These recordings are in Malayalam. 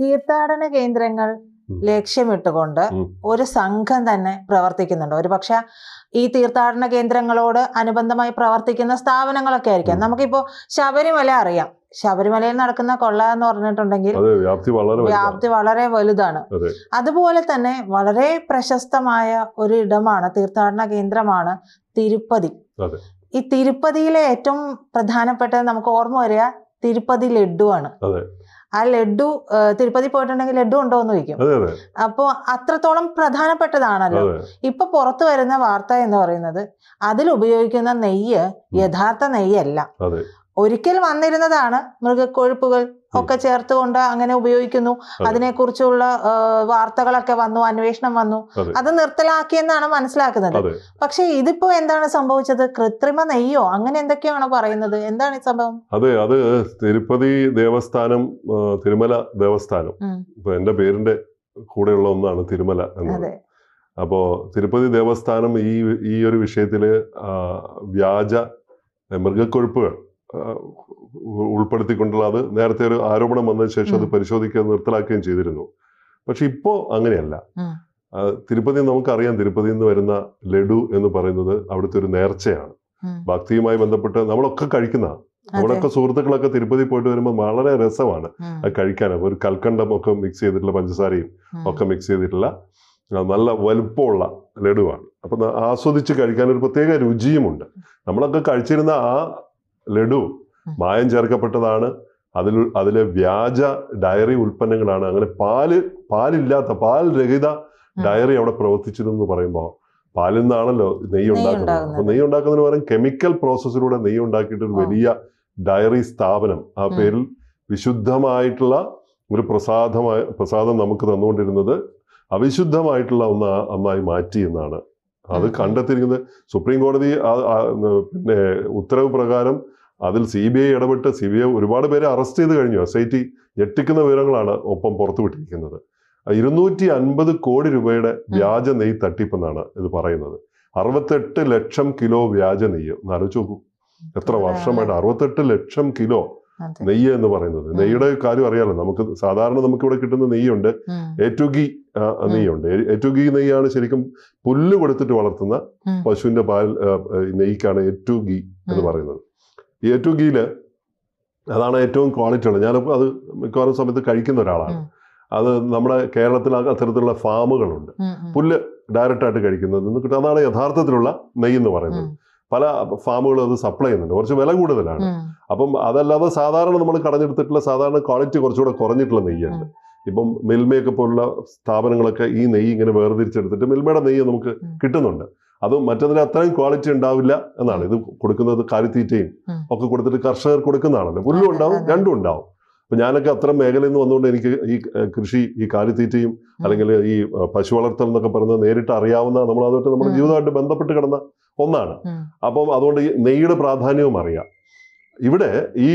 തീർത്ഥാടന കേന്ദ്രങ്ങൾ. ലക്ഷ്യമിട്ടുകൊണ്ട് ഒരു സംഘം തന്നെ പ്രവർത്തിക്കുന്നുണ്ട് ഒരു പക്ഷെ ഈ തീർത്ഥാടന കേന്ദ്രങ്ങളോട് അനുബന്ധമായി പ്രവർത്തിക്കുന്ന സ്ഥാപനങ്ങളൊക്കെ ആയിരിക്കാം. നമുക്കിപ്പോ ശബരിമല അറിയാം ശബരിമലയിൽ നടക്കുന്ന കൊള്ള എന്ന് പറഞ്ഞിട്ടുണ്ടെങ്കിൽ വ്യാപ്തി വളരെ വലുതാണ്. അതുപോലെ തന്നെ വളരെ പ്രശസ്തമായ ഒരു ഇടമാണ് തീർത്ഥാടന കേന്ദ്രമാണ് തിരുപ്പതി. ഈ തിരുപ്പതിയിലെ ഏറ്റവും പ്രധാനപ്പെട്ട നമുക്ക് ഓർമ്മ വരിക തിരുപ്പതി ലഡ്ഡു ആണ്. ആ ലഡു തിരുപ്പതി പോയിട്ടുണ്ടെങ്കിൽ ലഡു ഉണ്ടോ എന്ന് ചോദിക്കും അപ്പോൾ അത്രത്തോളം പ്രധാനപ്പെട്ടതാണല്ലോ. ഇപ്പൊ പുറത്തു വരുന്ന വാർത്ത എന്ന് പറയുന്നത് അതിൽ ഉപയോഗിക്കുന്ന നെയ്യ് യഥാർത്ഥ നെയ്യല്ല. ഒരിക്കൽ വന്നിരുന്നതാണ് മൃഗക്കൊഴുപ്പുകൾ ഒക്കെ ചേർത്തുകൊണ്ട് അങ്ങനെ ഉപയോഗിക്കുന്നു. അതെ. അതിനെക്കുറിച്ചുള്ള വാർത്തകളൊക്കെ വന്നു അന്വേഷണം വന്നു. അത്. നിർത്തലാക്കിയെന്നാണ് മനസ്സിലാക്കുന്നത്. പക്ഷേ ഇതിപ്പോ എന്താണ് സംഭവിച്ചത്? കൃത്രിമ നെയ്യോ? അങ്ങനെ എന്തൊക്കെയാണോ പറയുന്നത്? എന്താണ് ഈ സംഭവം? അതെ അത് തിരുപ്പതി ദേവസ്ഥാനം തിരുമല ദേവസ്ഥാനം. ഇപ്പൊ എന്റെ പേരിന്റെ കൂടെയുള്ള ഒന്നാണ് തിരുമല എന്നത്. അതെ. അപ്പോ തിരുപ്പതി ദേവസ്ഥാനം ഈ ഈ ഒരു വിഷയത്തിൽ വ്യാജ മൃഗക്കൊഴുപ്പുകൾ ഉൾപ്പെടുത്തിക്കൊണ്ടുള്ള അത് നേരത്തെ ഒരു ആരോപണം വന്നതിന് ശേഷം അത് പരിശോധിക്കുക നിർത്തലാക്കുകയും ചെയ്തിരുന്നു. പക്ഷെ ഇപ്പോ അങ്ങനെയല്ല. തിരുപ്പതി നമുക്കറിയാം തിരുപ്പതിയിൽ നിന്ന് വരുന്ന ലഡു എന്ന് പറയുന്നത് അവിടുത്തെ ഒരു നേർച്ചയാണ്. ഭക്തിയുമായി ബന്ധപ്പെട്ട് നമ്മളൊക്കെ കഴിക്കുന്ന നമ്മളൊക്കെ സുഹൃത്തുക്കളൊക്കെ തിരുപ്പതി പോയിട്ട് വരുമ്പോൾ വളരെ രസമാണ് അത് കഴിക്കാൻ ഒരു കൽക്കണ്ടം ഒക്കെ മിക്സ് ചെയ്തിട്ടുള്ള പഞ്ചസാരയും ഒക്കെ മിക്സ് ചെയ്തിട്ടുള്ള നല്ല വലുപ്പമുള്ള ലഡുവാണ്. അപ്പൊ ആസ്വദിച്ച് കഴിക്കാൻ ഒരു പ്രത്യേക രുചിയുമുണ്ട്. നമ്മളൊക്കെ കഴിച്ചിരുന്ന ആ ലഡു മായം ചേർക്കപ്പെട്ടതാണ്. അതിൽ അതിലെ വ്യാജ ഡയറി ഉൽപ്പന്നങ്ങളാണ്. അങ്ങനെ പാൽ പാലില്ലാത്ത പാൽ രഹിത ഡയറി അവിടെ പ്രവർത്തിച്ചിരുന്നു പറയുമ്പോൾ പാലിൽ നിന്നാണല്ലോ നെയ്യ് ഉണ്ടാക്കുന്നത്. അപ്പൊ നെയ്യ് ഉണ്ടാക്കുന്നതിന് പകരം കെമിക്കൽ പ്രോസസ്സിലൂടെ നെയ്യ് ഉണ്ടാക്കിയിട്ട് ഒരു വലിയ ഡയറി സ്ഥാപനം. ആ പേരിൽ വിശുദ്ധമായിട്ടുള്ള ഒരു പ്രസാദമായ പ്രസാദം നമുക്ക് തന്നുകൊണ്ടിരുന്നത് അവിശുദ്ധമായിട്ടുള്ള ഒന്ന് ഒന്നായി മാറ്റി എന്നാണ്. അത്. കണ്ടെത്തിയിരിക്കുന്നത് സുപ്രീം കോടതി പിന്നെ ഉത്തരവ് പ്രകാരം അതിൽ സി ബി ഐ ഇടപെട്ട് സി ബി ഐ ഒരുപാട് പേരെ അറസ്റ്റ് ചെയ്ത് കഴിഞ്ഞു. എസ് ഐ ടി ഞെട്ടിക്കുന്ന വിവരങ്ങളാണ് ഒപ്പം പുറത്തുവിട്ടിരിക്കുന്നത് ഇരുന്നൂറ്റി അൻപത് കോടി രൂപയുടെ വ്യാജ നെയ്യ് തട്ടിപ്പെന്നാണ് ഇത് പറയുന്നത്. അറുപത്തെട്ട് ലക്ഷം കിലോ വ്യാജ നെയ്യ്. ഒന്ന് ആലോചിച്ച് നോക്കൂ. എത്ര വർഷമായിട്ട്? അറുപത്തെട്ട് ലക്ഷം കിലോ നെയ്യ് എന്ന് പറയുന്നത്. നെയ്യുടെ കാര്യം അറിയാലോ? നമുക്ക് സാധാരണ നമുക്ക് ഇവിടെ കിട്ടുന്ന നെയ്യുണ്ട്. ഏറ്റുകി ഏറ്റുഗി നെയ്യുണ്ട്. ഏറ്റുകി ഏറ്റുഗി നെയ്യാണ് ശരിക്കും പുല്ല് കൊടുത്തിട്ട് വളർത്തുന്ന. പശുവിന്റെ പാൽ നെയ്ക്കാണ് ഏറ്റുഗി എന്ന് പറയുന്നത്. ഈ ഏറ്റുഗിയിൽ അതാണ് ഏറ്റവും ക്വാളിറ്റി ഉള്ളത്. ഞാനിപ്പോൾ അത് മിക്കവാറും സമയത്ത് കഴിക്കുന്ന ഒരാളാണ്. അത് നമ്മുടെ കേരളത്തിൽ അത്തരത്തിലുള്ള ഫാമുകളുണ്ട്. പുല്ല് ഡയറക്റ്റ് ആയിട്ട് കഴിക്കുന്നത് അതാണ് യഥാർത്ഥത്തിലുള്ള നെയ്യ് എന്ന് പറയുന്നത്. പല ഫാമുകളും അത് സപ്ലൈ ചെയ്യുന്നുണ്ട് കുറച്ച് വില കൂടുതലാണ്. അപ്പം അതല്ലാതെ സാധാരണ നമ്മൾ കടഞ്ഞെടുത്തിട്ടുള്ള സാധാരണ ക്വാളിറ്റി കുറച്ചുകൂടെ കുറഞ്ഞിട്ടുള്ള നെയ്യുണ്ട് ഇപ്പം മിൽമയൊക്കെ പോലുള്ള സ്ഥാപനങ്ങളൊക്കെ ഈ നെയ്യ് ഇങ്ങനെ വേർതിരിച്ചെടുത്തിട്ട് മിൽമയുടെ നെയ്യ് നമുക്ക്. കിട്ടുന്നുണ്ട് അത് മറ്റതിന് അത്രയും ക്വാളിറ്റി ഉണ്ടാവില്ല എന്നാണ് ഇത് കൊടുക്കുന്നത് കാലിത്തീറ്റയും. ഒക്കെ കൊടുത്തിട്ട് കർഷകർ കൊടുക്കുന്നതാണല്ലോ പുല്ലും ഉണ്ടാവും. രണ്ടും ഉണ്ടാവും അപ്പൊ ഞാനൊക്കെ അത്തരം മേഖലയിൽ നിന്ന് വന്നുകൊണ്ട് എനിക്ക് ഈ കൃഷി ഈ കാലിത്തീറ്റയും അല്ലെങ്കിൽ ഈ പശു വളർത്തൽ എന്നൊക്കെ പറയുന്നത് നേരിട്ട് അറിയാവുന്ന നമ്മൾ അതുമായിട്ട് നമ്മുടെ ജീവിതമായിട്ട് ബന്ധപ്പെട്ട് കിടന്ന ഒന്നാണ്. അപ്പം അതുകൊണ്ട് ഈ നെയ്യുടെ പ്രാധാന്യവും അറിയാം. ഇവിടെ ഈ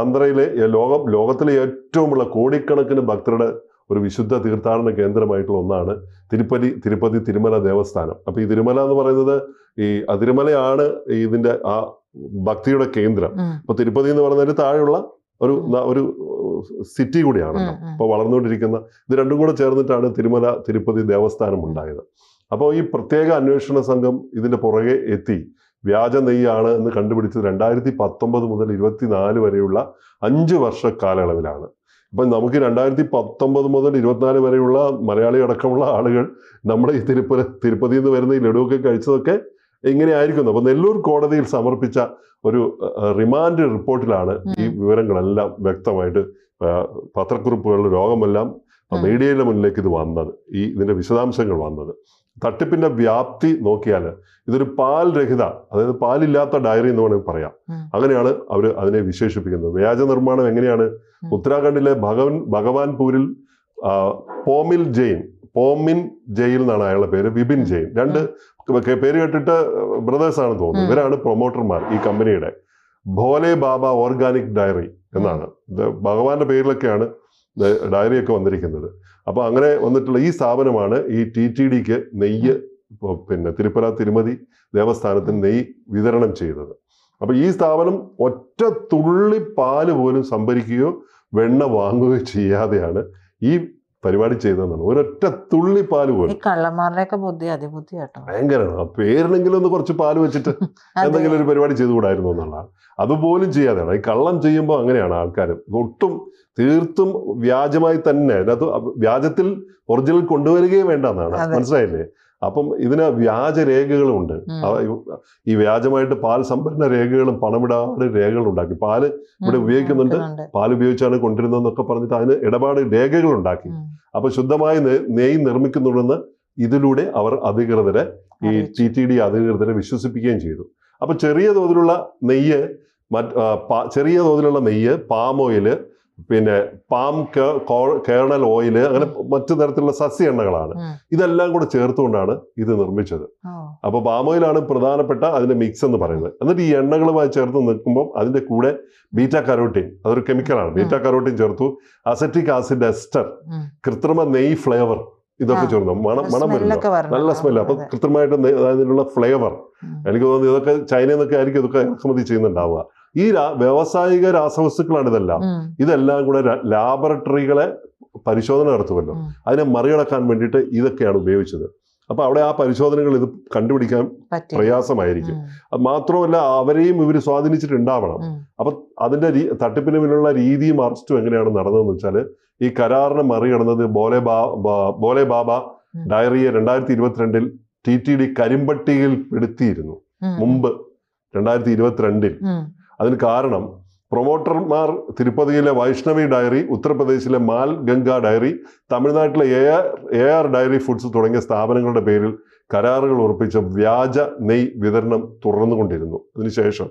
ആന്ധ്രയിലെ ലോകം ലോകത്തിലെ ഏറ്റവും ഉള്ള കോടിക്കണക്കിന് ഭക്തരുടെ ഒരു വിശുദ്ധ തീർത്ഥാടന കേന്ദ്രമായിട്ടുള്ള ഒന്നാണ് തിരുപ്പതി തിരുപ്പതി തിരുമല ദേവസ്ഥാനം. അപ്പൊ ഈ തിരുമല എന്ന് പറയുന്നത് ഈ തിരുമലയാണ് ഇതിന്റെ ആ ഭക്തിയുടെ കേന്ദ്രം. അപ്പോൾ തിരുപ്പതി എന്ന് പറയുന്നതിന് താഴെയുള്ള ഒരു ഒരു സിറ്റി കൂടിയാണല്ലോ. ഉം. ഇപ്പോൾ വളർന്നുകൊണ്ടിരിക്കുന്ന ഇത് രണ്ടും കൂടെ ചേർന്നിട്ടാണ് തിരുമല തിരുപ്പതി ദേവസ്ഥാനം ഉണ്ടായത് അപ്പോൾ ഈ പ്രത്യേക അന്വേഷണ സംഘം ഇതിന്റെ പുറകെ എത്തി വ്യാജ നെയ്യാണ് എന്ന് കണ്ടുപിടിച്ചത് രണ്ടായിരത്തി പത്തൊമ്പത് മുതൽ ഇരുപത്തിനാല് വരെയുള്ള അഞ്ച് വർഷ കാലയളവിലാണ് ഇപ്പം നമുക്ക് രണ്ടായിരത്തി പത്തൊമ്പത് മുതൽ ഇരുപത്തിനാല് വരെയുള്ള മലയാളി അടക്കമുള്ള ആളുകൾ നമ്മുടെ ഈ തിരുപ്പതി തിരുപ്പതിയിൽ നിന്ന് വരുന്ന ഈ ലഡുവൊക്കെ കഴിച്ചതൊക്കെ ഇങ്ങനെയായിരിക്കുന്നു അപ്പോൾ നെല്ലൂർ കോടതിയിൽ സമർപ്പിച്ച ഒരു റിമാൻഡ് റിപ്പോർട്ടിലാണ് ഈ വിവരങ്ങളെല്ലാം വ്യക്തമായിട്ട് പത്രക്കുറിപ്പുകളുടെ രോഗമെല്ലാം. മീഡിയയുടെ മുന്നിലേക്ക് ഇത് വന്നത് ഈ ഇതിന്റെ വിശദാംശങ്ങൾ വന്നത്. തട്ടിപ്പിന്റെ വ്യാപ്തി നോക്കിയാൽ ഇതൊരു പാൽ രഹിത അതായത് പാലില്ലാത്ത ഡയറി എന്ന് വേണമെങ്കിൽ പറയാം. അങ്ങനെയാണ് അവർ അതിനെ വിശേഷിപ്പിക്കുന്നത്. വ്യാജ നിർമ്മാണം എങ്ങനെയാണ്? ഉത്തരാഖണ്ഡിലെ ഭഗവൻ ഭഗവാൻപൂരിൽ പോമിൽ ജെയിൻ പോമിൻ ജയിൽ എന്നാണ് അയാളുടെ പേര് വിപിൻ ജയിൻ രണ്ട് പേര് കേട്ടിട്ട് ബ്രദേഴ്സ് ആണെന്ന് തോന്നുന്നു. ഇവരാണ് പ്രൊമോട്ടർമാർ ഈ കമ്പനിയുടെ. ഭോലെ ബാബ ഓർഗാനിക് ഡയറി എന്നാണ്. ഇത് ഭഗവാന്റെ പേരിലൊക്കെയാണ് ഡയറിയൊക്കെ വന്നിരിക്കുന്നത്. അപ്പോൾ അങ്ങനെ വന്നിട്ടുള്ള ഈ സ്ഥാപനമാണ് ഈ ടി ടി ഡിക്ക് നെയ്യ് പിന്നെ തിരുപ്പുര തിരുമതി ദേവസ്ഥാനത്തിന് നെയ്യ് വിതരണം ചെയ്തത്. അപ്പോൾ ഈ സ്ഥാപനം ഒറ്റ തുള്ളി പാൽ പോലും സംഭരിക്കുകയോ വെണ്ണ വാങ്ങുകയോ ചെയ്യാതെയാണ് ഈ പരിപാടി ചെയ്തതെന്നാണ്. ഒരൊറ്റ തുള്ളി പാൽ പോലും. കള്ളന്മാരുടെയൊക്കെ ബുദ്ധി അതിബുദ്ധി കേട്ടോ ഭയങ്കരമാണ്. ആ പേരിനെങ്കിലും ഒന്ന് കുറച്ച് പാൽ വെച്ചിട്ട് എന്തെങ്കിലും ഒരു പരിപാടി ചെയ്തുകൂടായിരുന്നു എന്നുള്ളതാണ് അതുപോലും ചെയ്യാതെയാണ്. ഈ കള്ളം ചെയ്യുമ്പോൾ അങ്ങനെയാണ് ആൾക്കാർ. ഒട്ടും തീർത്തും വ്യാജമായി തന്നെ അതിനകത്ത് വ്യാജത്തിൽ ഒറിജിനൽ കൊണ്ടുവരികയും വേണ്ട എന്നാണ്. മനസ്സിലായില്ലേ? അപ്പം ഇതിന് വ്യാജ രേഖകളുമുണ്ട് ഉണ്ട് ഈ വ്യാജമായിട്ട് പാൽ സംഭരണ രേഖകളും പണമിടപാട് രേഖകളും ഉണ്ടാക്കി പാൽ ഇവിടെ ഉപയോഗിക്കുന്നുണ്ട്. പാൽ ഉപയോഗിച്ചാണ് കൊണ്ടിരുന്നതെന്നൊക്കെ പറഞ്ഞിട്ട് അതിന് ഇടപാട് രേഖകൾ ഉണ്ടാക്കി. അപ്പൊ ശുദ്ധമായ നെയ് നിർമ്മിക്കുന്നുണ്ടെന്ന് ഇതിലൂടെ അവർ അധികൃതരെ ഈ. ടി ടി ഡി അധികൃതരെ വിശ്വസിപ്പിക്കുകയും ചെയ്തു അപ്പൊ ചെറിയ തോതിലുള്ള നെയ്യ് മറ്റ് ചെറിയ തോതിലുള്ള നെയ്യ് പാം ഓയിൽ പിന്നെ പാം കേണൽ ഓയിൽ അങ്ങനെ മറ്റു തരത്തിലുള്ള സസ്യ എണ്ണകളാണ്. ഇതെല്ലാം കൂടെ ചേർത്തുകൊണ്ടാണ് ഇത് നിർമ്മിച്ചത്. അപ്പോൾ അപ്പൊ പാം ഓയിലാണ് പ്രധാനപ്പെട്ട അതിന്റെ മിക്സ് എന്ന് പറയുന്നത്. എന്നിട്ട് ഈ എണ്ണകളുമായി ചേർത്ത് നിൽക്കുമ്പോൾ അതിന്റെ കൂടെ ബീറ്റ കരോട്ടീൻ അതൊരു കെമിക്കലാണ് ബീറ്റ കരോട്ടീൻ ചേർത്തു. Acetic acid ester. കൃത്രിമ നെയ് ഫ്ലേവർ ഇതൊക്കെ. ചേർന്നു. മണം മണം വരുന്നു. നല്ല സ്മെല്ല് അപ്പൊ. കൃത്യമായിട്ട് അതിനുള്ള ഫ്ലേവർ എനിക്ക് തോന്നുന്നു ഇതൊക്കെ ചൈനയിൽ നിന്നൊക്കെ ആയിരിക്കും ഇതൊക്കെ ഇറക്കുമതി ചെയ്യുന്നുണ്ടാവുക. ഈ രാ- വ്യാവസായിക രാസവസ്തുക്കളാണ് ഇതെല്ലാം. ഇതെല്ലാം കൂടെ ലാബറട്ടറികളെ പരിശോധന നടത്തുമല്ലോ. അതിനെ മറികടക്കാൻ വേണ്ടിയിട്ട് ഇതൊക്കെയാണ് ഉപയോഗിച്ചത്. അപ്പൊ അവിടെ ആ പരിശോധനകൾ ഇത് കണ്ടുപിടിക്കാൻ പ്രയാസമായിരിക്കും. അത് മാത്രമല്ല അവരെയും ഇവർ സ്വാധീനിച്ചിട്ടുണ്ടാവണം. അപ്പൊ അതിന്റെ തട്ടിപ്പിന് പിന്നിലുള്ള രീതിയും അറസ്റ്റും എങ്ങനെയാണ് നടന്നതെന്ന് വെച്ചാൽ ഈ കരാറിനെ മറികടന്നത് ബോലെ ബാ ബോലെ ബാബ. ഡയറിയെ രണ്ടായിരത്തി ഇരുപത്തിരണ്ടിൽ ടി ടി ഡി കരിമ്പട്ടികയിൽ പെടുത്തിയിരുന്നു. മുമ്പ് രണ്ടായിരത്തി ഇരുപത്തിരണ്ടിൽ. അതിന് കാരണം പ്രൊമോട്ടർമാർ തിരുപ്പതിയിലെ വൈഷ്ണവി ഡയറി ഉത്തർപ്രദേശിലെ മാൽ ഗംഗ ഡയറി തമിഴ്നാട്ടിലെ A R A R dairy foods തുടങ്ങിയ സ്ഥാപനങ്ങളുടെ പേരിൽ കരാറുകൾ ഉറപ്പിച്ച വ്യാജ നെയ് വിതരണം തുടർന്നുകൊണ്ടിരുന്നു അതിനുശേഷം.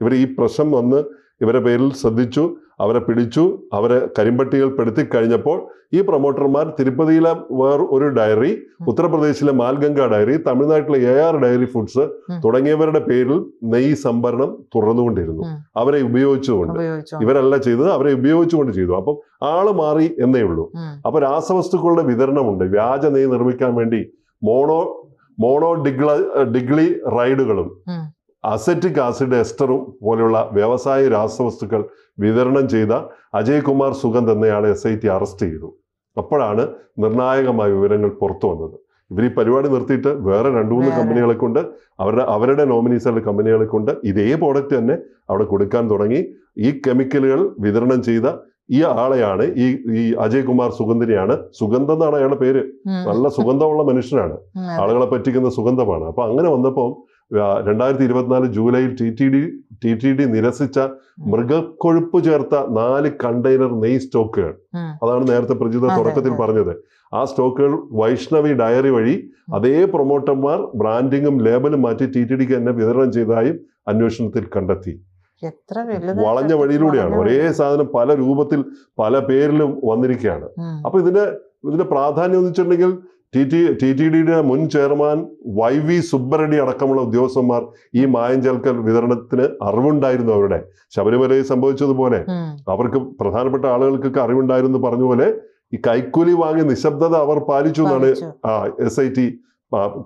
ഇവർ ഈ പ്രശ്നം വന്ന് ഇവരെ പേരിൽ ശ്രദ്ധിച്ചു അവരെ പിടിച്ചു അവരെ കരിമ്പട്ടികൾ പെടുത്തി കഴിഞ്ഞപ്പോൾ ഈ പ്രൊമോട്ടർമാർ തിരുപ്പതിയിലെ വേറെ ഒരു ഡയറി ഉത്തർപ്രദേശിലെ മാൽഗംഗ ഡയറി തമിഴ്നാട്ടിലെ എ ആർ ഡയറി ഫുഡ്സ് തുടങ്ങിയവരുടെ പേരിൽ നെയ്യ് സംഭരണം തുടർന്നുകൊണ്ടിരുന്നു അവരെ ഉപയോഗിച്ചുകൊണ്ട്. ഉപയോഗിച്ചോ ഇവരല്ല ചെയ്തത് അവരെ ഉപയോഗിച്ചുകൊണ്ട് ചെയ്തു. അപ്പം ആൾ മാറി എന്നേ ഉള്ളൂ. അപ്പൊ രാസവസ്തുക്കളുടെ വിതരണമുണ്ട്. വ്യാജ നെയ്യ് നിർമ്മിക്കാൻ വേണ്ടി മോണോ മോണോ ഡിഗ്ല ഡിഗ്ലി റൈഡുകളും. അസറ്റിക് ആസിഡ് എസ്റ്ററും പോലെയുള്ള വ്യവസായ രാസവസ്തുക്കൾ വിതരണം ചെയ്ത അജയ്കുമാർ സുഗന്ധ് എന്നയാളെ എസ് ഐ ടി അറസ്റ്റ് ചെയ്തു. അപ്പോഴാണ് നിർണായകമായ വിവരങ്ങൾ പുറത്തു വന്നത്. ഇവർ ഈ പരിപാടി നിർത്തിയിട്ട് വേറെ രണ്ടു മൂന്ന് കമ്പനികളെ കൊണ്ട് അവരുടെ അവരുടെ നോമിനീസുകളുടെ കമ്പനികളെ കൊണ്ട് ഇതേ പ്രോഡക്റ്റ് തന്നെ അവിടെ കൊടുക്കാൻ തുടങ്ങി. ഈ കെമിക്കലുകൾ വിതരണം ചെയ്ത ഈ ആളെയാണ് ഈ ഈ അജയ് കുമാർ സുഗന്ധിനെയാണ്. സുഗന്ധം എന്നാണ് അയാളുടെ പേര്. നല്ല സുഗന്ധമുള്ള മനുഷ്യനാണ്. ആളുകളെ പറ്റിക്കുന്ന സുഗന്ധമാണ്. അപ്പൊ അങ്ങനെ വന്നപ്പോൾ രണ്ടായിരത്തി ഇരുപത്തിനാല് ജൂലൈയിൽ T T D T T D നിരസിച്ച മൃഗക്കൊഴുപ്പ് ചേർത്ത നാല് കണ്ടെയ്നർ നെയ് സ്റ്റോക്കുകൾ. അതാണ് നേരത്തെ പ്രജിത തുടക്കത്തിൽ പറഞ്ഞത്. ആ സ്റ്റോക്കുകൾ വൈഷ്ണവി ഡയറി വഴി അതേ പ്രൊമോട്ടർമാർ ബ്രാൻഡിങ്ങും ലേബലും മാറ്റി ടി ടി ഡിക്ക് തന്നെ വിതരണം ചെയ്തതായും അന്വേഷണത്തിൽ കണ്ടെത്തി. വളഞ്ഞ വഴിയിലൂടെയാണ്. ഒരേ സാധനം പല രൂപത്തിൽ പല പേരിലും വന്നിരിക്കുകയാണ്. അപ്പൊ ഇതിന്റെ ഇതിന്റെ പ്രാധാന്യം എന്ന് വെച്ചിട്ടുണ്ടെങ്കിൽ ടി ടി ടി ടി ഡിയുടെ മുൻ ചെയർമാൻ വൈ വി സുബ്ബറെഡ്ഡി അടക്കമുള്ള ഉദ്യോഗസ്ഥന്മാർ ഈ മായം ചേർക്കൽ വിതരണത്തിന് അറിവുണ്ടായിരുന്നു അവരുടെ ശബരിമലയിൽ സംഭവിച്ചതുപോലെ. അവർക്ക് പ്രധാനപ്പെട്ട ആളുകൾക്കൊക്കെ അറിവുണ്ടായിരുന്നു പറഞ്ഞ പോലെ ഈ കൈക്കൂലി വാങ്ങി നിശബ്ദത അവർ പാലിച്ചു എന്നാണ്. ആ എസ് ഐ ടി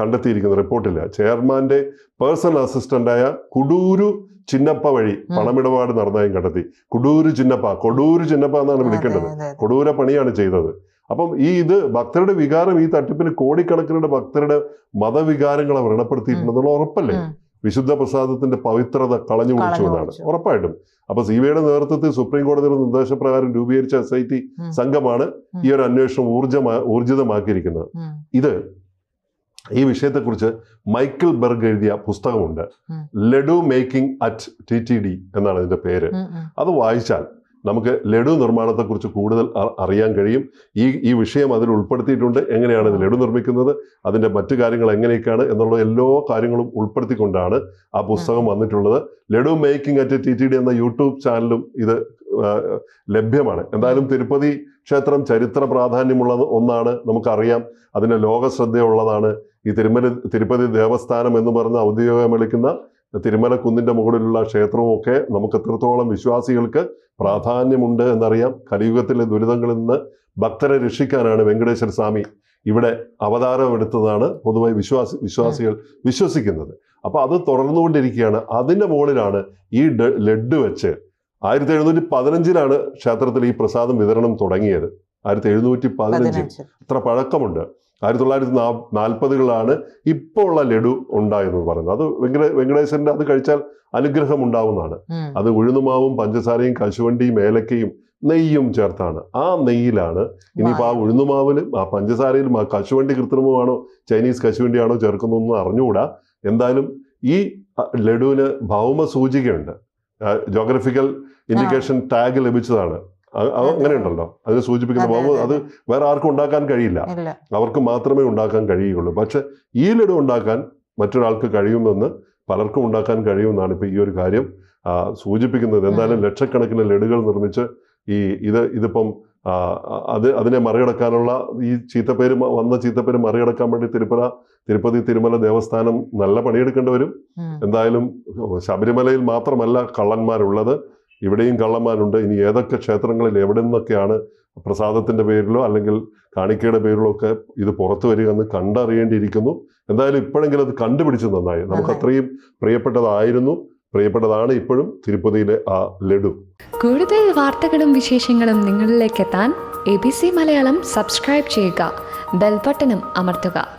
കണ്ടെത്തിയിരിക്കുന്ന റിപ്പോർട്ടില്ല ചെയർമാന്റെ പേഴ്സണൽ അസിസ്റ്റന്റായ കുടൂരു ചിന്നപ്പ വഴി. പണമിടപാട് നടന്നതായും കണ്ടെത്തി കുടൂരു ചിന്നപ്പ കൊടൂരു ചിന്നപ്പ എന്നാണ് വിളിക്കേണ്ടത്. കൊടൂര പണിയാണ് ചെയ്തത് അപ്പം ഈ ഇത് ഭക്തരുടെ വികാരം ഈ തട്ടിപ്പിന് കോടിക്കണക്കിനുള്ള ഭക്തരുടെ മതവികാരങ്ങളെ വ്രണപ്പെടുത്തിയിട്ടുണ്ടെന്നുള്ള ഉറപ്പല്ലേ? ഉം. വിശുദ്ധ പ്രസാദത്തിന്റെ പവിത്രത കളഞ്ഞു കുടിച്ചു എന്നാണ് ഉറപ്പായിട്ടും. അപ്പൊ സി നേതൃത്വത്തിൽ സുപ്രീം കോടതിയുടെ നിർദ്ദേശപ്രകാരം രൂപീകരിച്ച എസ് ഐ ടി സംഘമാണ് ഈ ഒരു അന്വേഷണം ഊർജമാ ഊർജിതമാക്കിയിരിക്കുന്നത്. ഇത് ഈ വിഷയത്തെക്കുറിച്ച് മൈക്കിൾ ബെർഗ് എഴുതിയ പുസ്തകമുണ്ട്. Laddu making at T T D എന്നാണ് അതിന്റെ പേര്. അത് വായിച്ചാൽ നമുക്ക് ലഡു നിർമ്മാണത്തെക്കുറിച്ച് കൂടുതൽ അറിയാൻ കഴിയും. ഈ ഈ വിഷയം അതിൽ ഉൾപ്പെടുത്തിയിട്ടുണ്ട്. എങ്ങനെയാണ് ഇത് ലഡു നിർമ്മിക്കുന്നത് അതിന്റെ മറ്റു കാര്യങ്ങൾ എങ്ങനെയൊക്കെയാണ് എന്നുള്ള എല്ലാ കാര്യങ്ങളും ഉൾപ്പെടുത്തിക്കൊണ്ടാണ് ആ പുസ്തകം വന്നിട്ടുള്ളത്. Laddu making at T T D എന്ന യൂട്യൂബ് ചാനലും ഇത് ലഭ്യമാണ്. എന്തായാലും തിരുപ്പതി ക്ഷേത്രം ചരിത്ര പ്രാധാന്യമുള്ള ഒന്നാണ് നമുക്കറിയാം. അതിന് ലോക ശ്രദ്ധയുള്ളതാണ് ഈ തിരുമല തിരുപ്പതി ദേവസ്ഥാനം എന്ന് പറഞ്ഞ് ഔദ്യോഗികം വിളിക്കുന്ന തിരുമല കുന്നിന്റെ മുകളിലുള്ള ക്ഷേത്രവും ഒക്കെ നമുക്ക് എത്രത്തോളം വിശ്വാസികൾക്ക് പ്രാധാന്യമുണ്ട് എന്നറിയാം. കലിയുഗത്തിലെ ദുരിതങ്ങളിൽ നിന്ന് ഭക്തരെ രക്ഷിക്കാനാണ് വെങ്കടേശ്വര സ്വാമി ഇവിടെ അവതാരം എടുത്തതാണ് പൊതുവായി വിശ്വാസി വിശ്വാസികൾ വിശ്വസിക്കുന്നത്. അപ്പോൾ അത് തുടർന്നുകൊണ്ടിരിക്കുകയാണ്. അതിന്റെ മുകളിലാണ് ഈ ലഡ് ലഡ്ഡു വെച്ച് ആയിരത്തി എഴുന്നൂറ്റി പതിനഞ്ചിലാണ് ക്ഷേത്രത്തിൽ ഈ പ്രസാദം വിതരണം തുടങ്ങിയത്. ആയിരത്തി എഴുന്നൂറ്റി പതിനഞ്ചിൽ പതിനഞ്ച്. അത്ര പഴക്കമുണ്ട്. ആയിരത്തി തൊള്ളായിരത്തി നാ നാൽപ്പതുകളാണ് ഇപ്പോൾ ഉള്ള ലഡു ഉണ്ടായെന്ന് പറയുന്നത്. അത് വെങ്കട വെങ്കടേശ്വരന്റെ അത് കഴിച്ചാൽ അനുഗ്രഹം ഉണ്ടാവുന്നതാണ്. അത് ഉഴുന്നുമാവും പഞ്ചസാരയും കശുവണ്ടിയും ഏലക്കയും നെയ്യും ചേർത്താണ്. ആ നെയ്യിലാണ് ഇനിയിപ്പോൾ ആ. ഉഴുന്നുമാവിലും ആ പഞ്ചസാരയിലും ആ കശുവണ്ടി കൃത്രിമമാണോ ചൈനീസ് കശുവണ്ടിയാണോ ചേർക്കുന്നതെന്ന് അറിഞ്ഞുകൂടാ. എന്തായാലും ഈ ലഡുവിന് ഭൗമ സൂചികയുണ്ട് ജോഗ്രഫിക്കൽ ഇൻഡിക്കേഷൻ ടാഗ് ലഭിച്ചതാണ്. അതെ. അങ്ങനെയുണ്ടല്ലോ. അതിനെ സൂചിപ്പിക്കുന്ന ബോംബ് അത് വേറെ ആർക്കും ഉണ്ടാക്കാൻ കഴിയില്ല. അവർക്ക് മാത്രമേ ഉണ്ടാക്കാൻ കഴിയുകയുള്ളൂ. പക്ഷെ ഈ ലഡു ഉണ്ടാക്കാൻ മറ്റൊരാൾക്ക് കഴിയുമെന്ന് പലർക്കും ഉണ്ടാക്കാൻ കഴിയുമെന്നാണ് ഇപ്പൊ ഈ ഒരു കാര്യം സൂചിപ്പിക്കുന്നത്. എന്തായാലും ലക്ഷക്കണക്കിന് ലഡുകൾ നിർമ്മിച്ച് ഈ ഇത് ഇതിപ്പം അത് അതിനെ മറികടക്കാനുള്ള ഈ ചീത്തപ്പേര് വന്ന ചീത്തപ്പേര് മറികടക്കാൻ വേണ്ടി തിരുപ്പല തിരുപ്പതി തിരുമല ദേവസ്ഥാനം നല്ല പണിയെടുക്കേണ്ടി വരും. എന്തായാലും ശബരിമലയിൽ മാത്രമല്ല കള്ളന്മാരുള്ളത്. ഇവിടെയും കള്ളന്മാരുണ്ട്. ഇനി ഏതൊക്കെ ക്ഷേത്രങ്ങളിൽ എവിടെ നിന്നൊക്കെയാണ് പ്രസാദത്തിന്റെ പേരിലോ അല്ലെങ്കിൽ കാണിക്കയുടെ പേരിലോ ഒക്കെ ഇത് പുറത്തു വരിക എന്ന് കണ്ടറിയേണ്ടിയിരിക്കുന്നു. എന്തായാലും ഇപ്പോഴെങ്കിലും അത് കണ്ടുപിടിച്ച് നന്നായി. നമുക്ക്. അത്രയും പ്രിയപ്പെട്ടതായിരുന്നു. പ്രിയപ്പെട്ടതാണ് ഇപ്പോഴും തിരുപ്പതിയിലെ ആ ലഡു. കൂടുതൽ വാർത്തകളും വിശേഷങ്ങളും നിങ്ങളിലേക്ക് എത്താൻ A B C Malayalam subscribe ചെയ്യുക. ബെൽബട്ടനും അമർത്തുക.